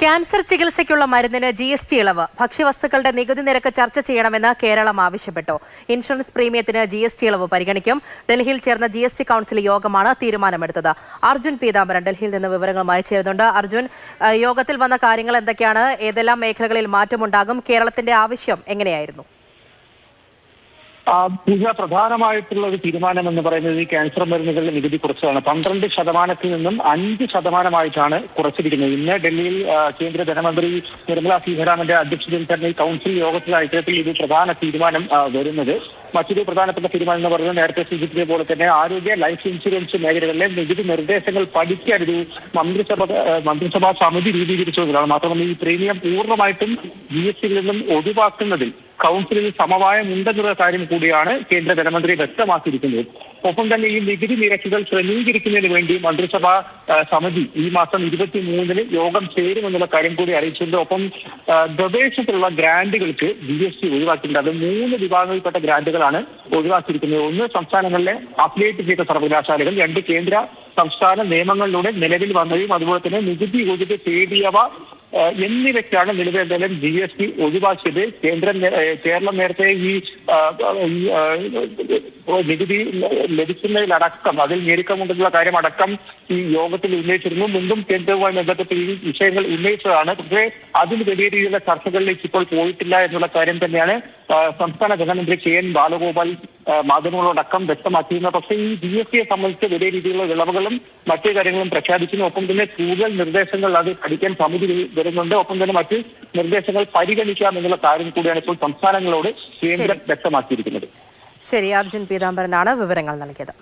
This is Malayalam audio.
ക്യാൻസർ ചികിത്സയ്ക്കുള്ള മരുന്നിന് ജി എസ് ടി ഇളവ്. ഭക്ഷ്യവസ്തുക്കളുടെ നികുതി നിരക്ക് ചർച്ച ചെയ്യണമെന്ന് കേരളം ആവശ്യപ്പെട്ടു. ഇൻഷുറൻസ് പ്രീമിയത്തിന് ജി എസ് ടി ഇളവ് പരിഗണിക്കും. ഡൽഹിയിൽ ചേർന്ന ജി എസ് ടി കൌൺസിൽ യോഗമാണ് തീരുമാനമെടുത്തത്. അർജുൻ പീതാംബരൻ ഡൽഹിയിൽ നിന്ന് വിവരങ്ങളുമായി ചേരുന്നുണ്ട്. അർജുൻ യോഗത്തിൽ വന്ന കാര്യങ്ങൾ എന്തൊക്കെയാണ്? ഏതെല്ലാം മേഖലകളിൽ മാറ്റമുണ്ടാകും? കേരളത്തിന്റെ ആവശ്യം എങ്ങനെയായിരുന്നു? പൂജ പ്രധാനമായിട്ടുള്ള ഒരു തീരുമാനം എന്ന് പറയുന്നത് ഈ ക്യാൻസർ മരുന്നുകളുടെ നികുതി കുറച്ചതാണ് പന്ത്രണ്ട് ശതമാനത്തിൽ നിന്നും അഞ്ച് ശതമാനമായിട്ടാണ് കുറച്ചിരിക്കുന്നത്. ഇന്ന് ഡൽഹിയിൽ കേന്ദ്ര ധനമന്ത്രി നിർമ്മല സീതാരാമന്റെ അധ്യക്ഷതയിൽ തന്നെ ഈ കൗൺസിൽ യോഗത്തിലെ ഐക്യത്തിൽ ഇത് പ്രധാന തീരുമാനം വരുന്നത്. മറ്റൊരു പ്രധാനപ്പെട്ട തീരുമാനം എന്ന് പറയുന്നത് നേരത്തെ സൂചിപ്പിച്ച പോലെ തന്നെ ആരോഗ്യ ലൈഫ് ഇൻഷുറൻസ് മേഖലകളിലെ നികുതി നിർദ്ദേശങ്ങൾ പഠിക്കാൻ ഒരു മന്ത്രിസഭ മന്ത്രിസഭാ സമിതി രൂപീകരിച്ചതാണ് മാത്രമല്ല ഈ പ്രീമിയം പൂർണമായിട്ടും ജി എസ് ടിയിൽ നിന്നും ഒഴിവാക്കുന്നതിൽ കൗൺസിലിൽ സമവായമുണ്ടെന്നുള്ള കാര്യം കൂടിയാണ് കേന്ദ്ര ധനമന്ത്രി വ്യക്തമാക്കിയിരിക്കുന്നത്. ഒപ്പം തന്നെ ഈ നികുതി നിരക്കുകൾ ക്രമീകരിക്കുന്നതിന് വേണ്ടി മന്ത്രിസഭാ സമിതി ഈ മാസം ഇരുപത്തി മൂന്നിന് യോഗം ചേരുമെന്നുള്ള കാര്യം കൂടി അറിയിച്ചിട്ടുണ്ട്. ഒപ്പം ഗവേഷണത്തിലുള്ള ഗ്രാന്റുകൾക്ക് ജി എസ് ടി ഒഴിവാക്കിയിട്ടുണ്ട്. അത് മൂന്ന് വിഭാഗങ്ങളിൽപ്പെട്ട ഗ്രാന്റുകളാണ് ഒഴിവാക്കിയിരിക്കുന്നത്. ഒന്ന് സംസ്ഥാനങ്ങളിലെ അഫിലിയേറ്റ് ചെയ്ത സർവകലാശാലകൾ രണ്ട് കേന്ദ്ര സംസ്ഥാന നിയമങ്ങളിലൂടെ നിലവിൽ വന്നതും അതുപോലെ തന്നെ നികുതി ഒഴിവ് തേടിയവ എന്നിവയ്ക്കാണ് നിലവിൽ എന്തായാലും ജി എസ് ടി ഒഴിവാക്കിയത്. കേന്ദ്രം കേരളം നേരത്തെ ഈ നികുതി ലഭിക്കുന്നതിലടക്കം അതിൽ ഞെരുക്കമുണ്ടെന്നുള്ള കാര്യം അടക്കം ഈ യോഗത്തിൽ ഉന്നയിച്ചിരുന്നു. മുമ്പും കേന്ദ്രവുമായി ബന്ധപ്പെട്ട് ഈ വിഷയങ്ങൾ ഉന്നയിച്ചതാണ്. പക്ഷേ അതിന് വലിയ രീതിയിലുള്ള ചർച്ചകളിലേക്ക് ഇപ്പോൾ പോയിട്ടില്ല എന്നുള്ള കാര്യം തന്നെയാണ് സംസ്ഥാന ധനമന്ത്രി കെ എൻ ബാലഗോപാൽ മാധ്യമങ്ങളോടക്കം വ്യക്തമാക്കിയിരുന്നത്. പക്ഷേ ഈ ജി എസ് ടിയെ സംബന്ധിച്ച് വലിയ രീതിയിലുള്ള ഇളവുകളും മറ്റു കാര്യങ്ങളും പ്രഖ്യാപിക്കുന്നു. ഒപ്പം തന്നെ കൂടുതൽ നിർദ്ദേശങ്ങൾ അത് പഠിക്കാൻ സമിതി വരുന്നുണ്ട്. ഒപ്പം തന്നെ മറ്റ് നിർദ്ദേശങ്ങൾ പരിഗണിക്കാം എന്നുള്ള കാര്യം കൂടിയാണ് ഇപ്പോൾ സംസ്ഥാനങ്ങളോട് കേന്ദ്രം വ്യക്തമാക്കിയിരിക്കുന്നത്. ശരി അർജുൻ പീതാംബരനാണ് വിവരങ്ങൾ നൽകിയത്.